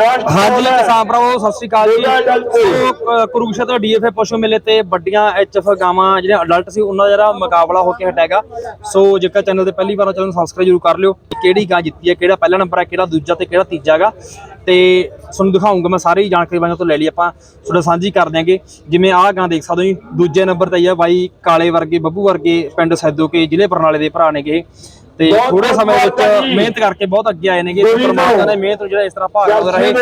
ਹਾਂਜੀ ਕਿਸਾਨ ਭਰਾਵੋ ਸਤਿ ਸ੍ਰੀ ਅਕਾਲ ਜੀ। ਕ- ਕੁਰੂਕਸ਼ੇਤਰ ਡੀਐਫਏ ਪਸ਼ੂ ਮੇਲੇ ਤੇ ਵੱਡੀਆਂ ਐਚਐਫ ਗਾਵਾਂ ਜਿਹੜੇ ਅਡਲਟ ਸੀ ਉਹਨਾਂ ਦਾ ਜਿਹੜਾ ਮੁਕਾਬਲਾ ਹੋ ਕੇ ਹਟੇਗਾ ਸੋ ਜੇਕਰ ਚੈਨਲ ਤੇ ਪਹਿਲੀ ਵਾਰ ਚੈਨਲ ਨੂੰ ਸਬਸਕ੍ਰਾਈਬ ਜ਼ਰੂਰ ਕਰ ਲਿਓ। ਕਿਹੜੀ ਗਾਂ ਜਿੱਤੀ ਹੈ ਕਿਹੜਾ ਪਹਿਲਾ ਨੰਬਰ ਹੈ ਕਿਹੜਾ ਦੂਜਾ ਤੇ ਕਿਹੜਾ ਤੀਜਾ ਹੈਗਾ। ਤੇ ਤੁਹਾਨੂੰ ਦਿਖਾਉਂਗਾ ਮੈਂ ਸਾਰੀ ਜਾਣਕਾਰੀ ਬਾਈਆਂ ਤੋਂ ਲੈ ਲਈ ਆਪਾਂ। ਤੁਹਾਡਾ ਸਾਂਝੀ ਕਰ ਦਿਆਂਗੇ। ਜਿਵੇਂ ਆਹ ਗਾਂ ਦੇਖ ਸਕਦੇ ਹੋ ਜੀ ਦੂਜੇ ਨੰਬਰ ਤੇ ਹੀ ਬਾਈ ਕਾਲੇ ਵਰਗੇ ਬੱਬੂ ਵਰਗੇ ਪਿੰਡ ਸੈਦੋਕੇ ਜ਼ਿਲ੍ਹੇ ਬਰਨਾਲੇ ਦੇ ਭਰਾ ਨੇਗੇ। ਤੇ ਥੋੜੇ ਸਮੇਂ ਵਿੱਚ ਮਿਹਨਤ ਕਰਕੇ ਬਹੁਤ ਅੱਗੇ ਆਏ ਨੇਗੇ ਪਰਮਾਤਮਾ ਨੇ ਮਿਹਨਤ ਨੂੰ ਜਿਹੜਾ ਇਸ ਤਰ੍ਹਾਂ ਭਾਗ ਲਾਉਂਦਾ ਰਹੇ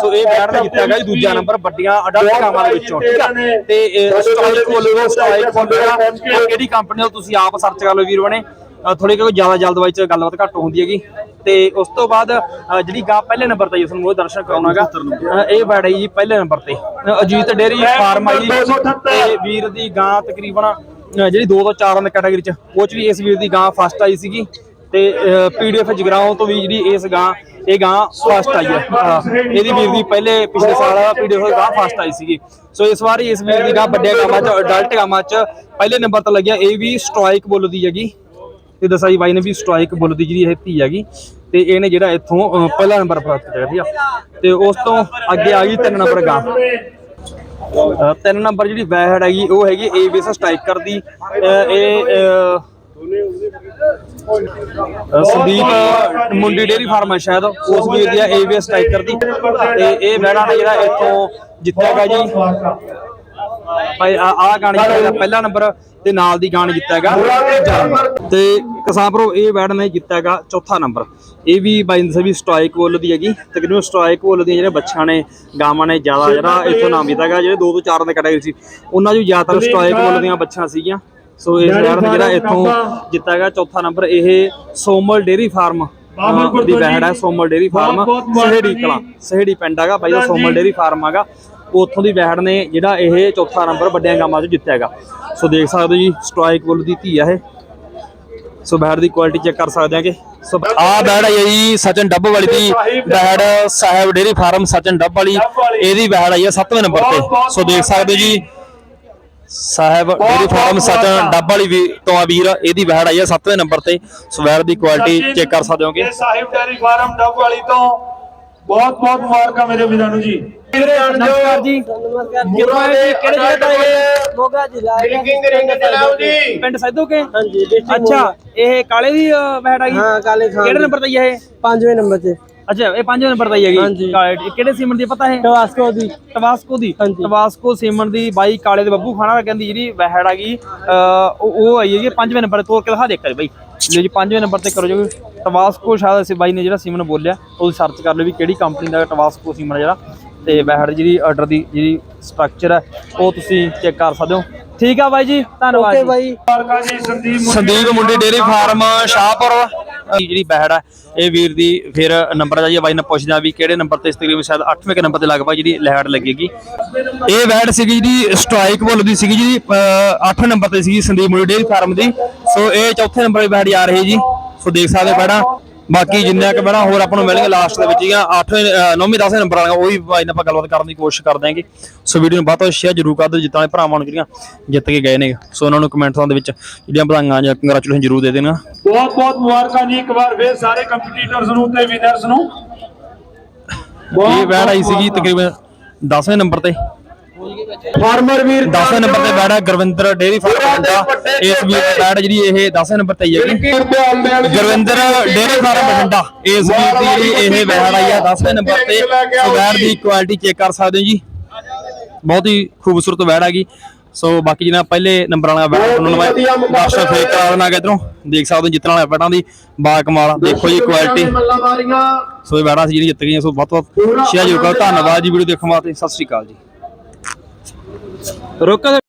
ਸੋ ਇਹ ਬੈਟ ਨੇ ਜਿੱਤਿਆ ਗਿਆ ਜੀ ਦੂਜਾ ਨੰਬਰ ਵੱਡੀਆਂ ਅਡਲਟ ਗਾਵਾਂ ਦੇ ਵਿੱਚੋਂ। ਠੀਕ ਆ ਤੇ ਸਟ੍ਰਾਈਕ ਬੋਲੋ ਸਟ੍ਰਾਈਕ ਬੋਲੋ ਕਿਹੜੀ ਕੰਪਨੀ ਦਾ ਤੁਸੀਂ ਆਪ ਸਰਚ ਕਰ ਲਓ ਵੀਰ ਬਣੇ। ਥੋੜੀ ਕਿਉਂਕਿ ਜ਼ਿਆਦਾ ਜਲਦਬਾਜ਼ੀ ਚ ਗੱਲਬਾਤ ਘੱਟ ਹੁੰਦੀ ਹੈਗੀ। ਤੇ ਉਸ ਤੋਂ ਬਾਅਦ ਜਿਹੜੀ ਗਾਂ ਪਹਿਲੇ ਨੰਬਰ ਤੇ ਜੀ ਤੁਹਾਨੂੰ ਉਹ ਦਰਸ਼ਨ ਕਰਾਉਣਾਗਾ। ਇਹ ਬੈਟ ਹੈ ਜੀ ਪਹਿਲੇ ਨੰਬਰ ਤੇ। ਅਜੀਤ ਡੇਰੀ ਫਾਰਮ ਆਈ ਤੇ ਵੀਰ ਦੀ ਗਾਂ ਤਕਰੀਬਨ ਜਿਹੜੀ 2 ਤੋਂ 4 ਦੇ ਕੈਟਾਗਰੀ ਚ, ਉਹ ਚ ਵੀ ਇਸ ਵੀਰ ਦੀ ਗਾਂ ਫਸਟ ਆਈ ਸੀਗੀ ਤੇ ਪੀਡੀਐਫ ਜਗਰਾਉਂ ਤੋਂ ਵੀ ਜਿਹੜੀ ਇਸ ਗਾਂ, ਇਹ ਗਾਂ ਫਸਟ ਆਈ ਹੈ। ਇਹਦੀ ਵੀਰ ਦੀ ਪਹਿਲੇ ਪਿਛਲੇ ਸਾਲ ਪੀਡੀਐਫ ਗਾਂ ਫਸਟ ਆਈ ਸੀਗੀ। ਸੋ ਇਸ ਵਾਰ ਇਸ ਵੀਰ ਦੀ ਗਾਂ ਵੱਡੇ ਗਾਵਾਂ ਚ ਅਡਲਟ ਗਾਵਾਂ ਚ ਪਹਿਲੇ ਨੰਬਰ ਤੇ ਲੱਗਿਆ, ਇਹ ਵੀ ਸਟ੍ਰਾਈਕ ਬੁੱਲ ਦੀ ਹੈਗੀ। ਤੇ ਦਸਾਈ ਬਾਈ ਨੇ ਵੀ ਸਟ੍ਰਾਈਕ ਬੁੱਲ ਦੀ ਜਿਹੜੀ ਇਹ ਧੀ ਹੈਗੀ। ਤੇ ਇਹਨੇ ਜਿਹੜਾ ਇੱਥੋਂ ਪਹਿਲਾ ਨੰਬਰ ਪ੍ਰਾਪਤ ਕੀਤਾ ਠੀਕ ਆ ਤੇ ਉਸ ਤੋਂ ਅੱਗੇ ਆ ਗਈ ਤਿੰਨ ਨੰਬਰ ਗਾਂ। ਅ, ਤਿੰਨ ਨੰਬਰ ਜਿਹੜੀ ਵੈਹੜ ਹੈਗੀ ਉਹ ਹੈਗੀ ਏਬੀਐਸ ਸਟ੍ਰਾਈਕਰ ਦੀ। ਅ, ਇਹ ਅ, ਅ, ਸੰਦੀਪ ਮੁੰਡੀ ਡੇਰੀ ਫਾਰਮ ਹੈ ਸ਼ਾਇਦ ਉਸ ਵੀਰ ਦੀ ਏਬੀਐਸ ਸਟ੍ਰਾਈਕਰ ਦੀ। ਤੇ ਇਹ ਵੈੜਾ ਨੇ ਜਿਹੜਾ ਇੱਥੋਂ ਜਿੱਤਿਆ ਗਿਆ ਜੀ। ਭਾਈ ਆ ਆ ਗਾਣੇ ਦਾ ਪਹਿਲਾ ਨੰਬਰ ਤੇ ਨਾਲ ਦੀ ਗਾਣੇ ਤੀਜਾ ਨੰਬਰ ਤੇ ਕਿਸਾਨ ਭਰੋ ਇਹ ਵੈੜ ਨੇ ਜਿੱਤਿਆਗਾ ਚੌਥਾ ਨੰਬਰ। ਇਹ ਵੀ ਬਾਈ ਵੀ ਸਟ੍ਰਾਈਕ ਬੋਲ ਦੀ ਹੈਗੀ। ਤਕਰੀਬਨ ਸਟ੍ਰਾਈਕ ਬੋਲ ਦੀਆਂ ਜਿਹੜੇ ਬੱਚਿਆਂ ਨੇ ਗਾਵਾਂ ਨੇ ਜ਼ਿਆਦਾ ਜਿਹੜਾ ਇੱਥੋਂ ਨਾਮ ਜਿੱਤਾਗਾ ਜਿਹੜੇ 2 ਤੋਂ 4 ਦੇ ਕੈਟਾਗਰੀ ਸੀ। ਉਹਨਾਂ 'ਚ ਜ਼ਿਆਦਾਤਰ ਸਟ੍ਰਾਈਕ ਬੋਲ ਦੀਆਂ ਬੱਚੀਆਂ ਸੀਗੀਆਂ। ਸੋ ਵੈੜ ਨੇ ਜਿਹੜਾ ਇੱਥੋਂ ਜਿੱਤਾਗਾ ਚੌਥਾ ਨੰਬਰ। ਇਹ ਸੋਮਲ ਡੇਰੀ ਫਾਰਮ ਦੀ ਵੈੜ ਹੈ ਸੋਮਲ ਡੇਰੀ ਫਾਰਮ ਸਹੇੜੀ ਕਲਾਂ ਸਹੇੜੀ ਪਿੰਡ ਹੈਗਾ। ਬਾਈ ਦਾ ਸੋਮਲ ਡੇਰੀ ਫਾਰਮ ਹੈਗਾ। ਉੱਥੋਂ ਦੀ ਵੈੜ ਨੇ ਜਿਹੜਾ ਇਹ ਚੌਥਾ ਨੰਬਰ ਵੱਡਿਆਂ ਗਾਮਾਂ 'ਚ ਜਿੱਤਿਆ ਹੈਗਾ। ਸੋ ਦੇਖ ਸਕਦੇ ਹੋ ਜੀ ਸਟ੍ਰਾਈਕ ਬੁੱਲ ਦੀ ਧੀ ਆ ਇਹ। ਸੋ ਬੈਟ ਦੀ ਕੁਆਲਿਟੀ ਚੈੱਕ ਕਰ ਸਕਦੇ ਆਂਗੇ। ਸੋ ਆ ਬੈਟ ਹੈ ਜੀ ਸਚਨ ਡੱਬ ਵਾਲੀ ਦੀ। Bat sahib dairy farm Sachin ਡੱਬ ਵਾਲੀ। ਇਹਦੀ ਬੈਟ ਆਈ ਹੈ 7ਵੇਂ ਨੰਬਰ ਤੇ। ਸੋ ਦੇਖ ਸਕਦੇ ਹੋ ਜੀ ਸਾਹਿਬ ਡੇਰੀ ਫਾਰਮ ਸਚਨ ਡੱਬ ਵਾਲੀ ਵੀ ਤੋਂ ਆ ਵੀਰ ਇਹਦੀ ਬੈਟ ਆਈ ਹੈ 7ਵੇਂ ਨੰਬਰ ਤੇ। ਸੋ ਬੈਟ ਦੀ ਕੁਆਲਿਟੀ ਚੈੱਕ ਕਰ ਸਕਦੇ ਹੋਗੇ। ਸਾਹਿਬ ਡੈਰੀ ਫਾਰਮ ਡੱਬ ਵਾਲੀ ਤੋਂ ਬਹੁਤ ਬਹੁਤ ਮੁਬਾਰਕਾਂ ਮੇਰੇ ਵੀਰਾਂ ਨੂੰ ਜੀ। ਨਮਸਕਾਰ ਜੀ ਕਿੱਥੋਂ ਆਏ ਜੀ। ਕਿਹੜੇ ਜਗ੍ਹਾ ਤੋਂ ਆਏ ਮੋਗਾ ਜ਼ਿਲ੍ਹਾ ਹੈ। ਡਰਿੰਕਿੰਗ ਰਿੰਗ ਚਲਾਓ ਜੀ। ਪਿੰਡ ਸੈਦੋਕੇ ਹਾਂਜੀ district ਅੱਛਾ ਇਹ ਕਾਲੇ ਦੀ ਬੈਟ ਆ ਗਈ? ਹਾਂ ਕਾਲੇ ਖਾਨ ਕਿਹੜੇ ਨੰਬਰ ਤੇ ਹੈ ਇਹ? ਪੰਜਵੇਂ ਨੰਬਰ ਤੇ। ਅੱਛਾ ਇਹ ਪੰਜਵੇਂ ਨੰਬਰ ਤੇ ਹੀ ਹੈਗੀ। ਹਾਂਜੀ। ਕਾਲੇ ਦੀ। ਕਿਹੜੇ ਸੀਮਨ ਦੀ ਪਤਾ ਹੈ ਟਵਾਸਕੋ ਦੀ। ਟਵਾਸਕੋ ਦੀ। ਹਾਂਜੀ। ਟਵਾਸਕੋ ਸੀਮਨ ਦੀ ਬਾਈ ਕਾਲੇ ਦੇ ਬੱਬੂ ਖਾਣਾ ਕਹਿੰਦੀ ਜਿਹੜੀ ਵਹਿੜ ਹੈਗੀ ਉਹ ਆਈ ਹੈਗੀ ਪੰਜਵੇਂ ਨੰਬਰ ਤੇ। ਤੋਰ ਕੇ ਦਿਖਾ ਦੇ ਕਰੇ ਬਾਈ। ਲਓ ਜੀ ਪੰਜਵੇਂ ਨੰਬਰ ਤੇ ਕਰੋ ਜੀ। ਟਵਾਸਕੋ ਸ਼ਾਇਦ ਅਸੀਂ ਬਾਈ ਨੇ ਜਿਹੜਾ ਸੀਮਨ ਬੋਲਿਆ ਉਹ ਸਰਚ ਕਰ ਲਓ ਵੀ ਕਿਹੜੀ ਕੰਪਨੀ ਦਾ ਟਵਾਸਕੋ ਸੀਮਨ ਜਿਹੜਾ। ਤੇ ਵਹਿੜ ਜਿਹੜੀ ਆਰਡਰ ਦੀ ਜਿਹੜੀ ਸਟਰਕਚਰ ਹੈ ਉਹ ਤੁਸੀਂ ਚੈੱਕ ਕਰ ਸਕਦੇ ਹੋ। ਠੀਕ ਆ ਬਾਈ ਜੀ ਧੰਨਵਾਦ ਓਕੇ ਜੀ। ਬਾਈ। ਸੰਦੀਪ ਮੁੰਡੇ ਸੰਦੀਪ ਮੁੰਡੇ ਡੇਰੀ ਫਾਰਮ ਸ਼ਾਹਪੁਰ। ਜਿਹੜੀ ਬਹਿੜ ਹੈ ਇਹ ਵੀਰ ਦੀ ਫਿਰ ਨੰਬਰ ਦਾ ਜੀ ਬਾਈ ਨੇ ਪੁੱਛਦਾ ਵੀ ਕਿਹੜੇ ਨੰਬਰ ਤੇ ਇਸ ਤਕਰੀਬਨ ਸ਼ਾਇਦ 8ਵੇਂ ਕੇ ਨੰਬਰ ਤੇ ਲਗਭਗ ਜਿਹੜੀ ਲਹਿੜ ਲੱਗੇਗੀ। ਇਹ ਬਹਿੜ ਸੀਗੀ ਜਿਹੜੀ ਸਟ੍ਰਾਈਕ ਬੁੱਲ ਦੀ ਸੀਗੀ ਜੀ 8 ਨੰਬਰ ਤੇ ਸੀਗੀ ਸੰਦੀਪ ਮੁੰਡੇ ਡੇਰੀ ਫਾਰਮ ਦੀ। ਸੋ ਇਹ ਚੌਥੇ ਨੰਬਰ ਦੀ ਬਹਿੜ ਆ ਰਹੀ ਜੀ। ਸੋ ਦੇਖ ਸਕਦੇ ਬਹਿੜਾਂ ਬਾਕੀ ਜਿੰਨੀਆਂ ਕਿ ਬਹਿੜਾਂ ਹੋਰ ਆਪਾਂ ਨੂੰ ਮਿਲਣਗੇ ਲਾਸਟ ਦੇ ਵਿੱਚ ਜੀਆਂ 8ਵੇਂ 9ਵੇਂ 10ਵੇਂ ਨੰਬਰ ਵਾਲੀਆਂ ਉਹ ਵੀ ਬਾਈ ਨਾਲ ਆਪਾਂ ਗੱਲਬਾਤ ਕਰਨ ਦੀ ਕੋਸ਼ਿਸ਼ ਕਰ ਦਾਂਗੇ ਸੋ ਵੀਡੀਓ ਨੂੰ ਬਹੁਤ ਬਹੁਤ ਸ਼ੇਅਰ ਜ਼ਰੂਰ ਕਰ ਦਿਓ ਜਿੱਤਾਂ ਦੇ ਭਰਾਵਾਂ ਨੂੰ ਜਿਹੜੀਆਂ ਜਿੱਤ ਕੇ ਗਏ ਨੇ। ਸੋ ਉਹਨਾਂ ਨੂੰ ਕਮੈਂਟਾਂ ਦੇ ਵਿੱਚ ਜਿਹੜੀਆਂ ਵਧਾਈਆਂ ਜਾਂ ਕੰਗ੍ਰੈਚੁਲੇਸ਼ਨ ਜ਼ਰੂਰ ਦੇ ਦੇਣਾ। ਬਹੁਤ ਬਹੁਤ ਮੁਬਾਰਕਾਂ ਜੀ ਇੱਕ ਵਾਰ ਫੇਰ ਸਾਰੇ ਕੰਪੀਟੀਟਰਸ ਨੂੰ ਤੇ ਵਿਨਰਸ ਨੂੰ। ਇਹ ਵੈੜ ਆਈ ਸੀਗੀ ਤਕਰੀਬਨ 10ਵੇਂ ਨੰਬਰ ਤੇ। ਫਾਰਮਰ ਵੀਰ 10ਵੇਂ ਨੰਬਰ ਤੇ ਵੈੜ ਹੈ ਗੁਰਵਿੰਦਰ ਡੇਰੀ ਫਾਰਮ ਦਾ। ਇਸ ਵੀਰ ਦੀ ਵੈੜ ਜਿਹੜੀ ਇਹ 10ਵੇਂ ਨੰਬਰ ਤੇ ਹੀ ਹੈਗੀ ਗੁਰਵਿੰਦਰ ਡੇਰੀ ਫਾਰਮ ਬਠਿੰਡਾ। ਇਸ ਵੀਰ ਦੀ ਜਿਹੜੀ ਇਹ ਵੈੜ ਆਈ ਹੈ 10ਵੇਂ ਨੰਬਰ ਤੇ। ਸੋ ਵੈੜ ਦੀ ਕੁਆਲਿਟੀ ਚੈੱਕ ਕਰ ਸਕਦੇ ਹੋ ਜੀ। ਬਹੁਤ ਹੀ ਖੂਬਸੂਰਤ ਵੈੜ ਹੈਗੀ ਸੋ ਬਾਕੀ ਜਿਹਨਾਂ ਪਹਿਲੇ ਨੰਬਰ ਵਾਲਾ ਵੈੜ ਉਹਨਾਂ ਨੂੰ ਮੈਂ ਦਰਸ਼ਨ ਫੇਰ ਕਰਾ ਦੇਣਾ ਇਧਰੋਂ। ਦੇਖ ਸਕਦੇ ਹੋ ਜਿੱਤਣ ਵਾਲੇ ਵੈੜਾਂ ਦੀ। ਬਾ ਕਮਾਲ ਦੇਖੋ ਜੀ ਕੁਆਲਿਟੀ ਸੋ ਇਹ ਵੈੜਾਂ ਸੀ ਜਿਹੜੀ ਜਿੱਤ ਗਈਆਂ। ਸੋ ਬਹੁਤ ਬਹੁਤ ਸ਼ੇਅਰ ਜਰੂਰ ਕਰੋ ਧੰਨਵਾਦ ਜੀ ਵੀਡੀਓ ਦੇਖਣ ਵਾਸਤੇ। ਸਤਿ ਸ਼੍ਰੀ ਅਕਾਲ ਜੀ। ਰੋਕ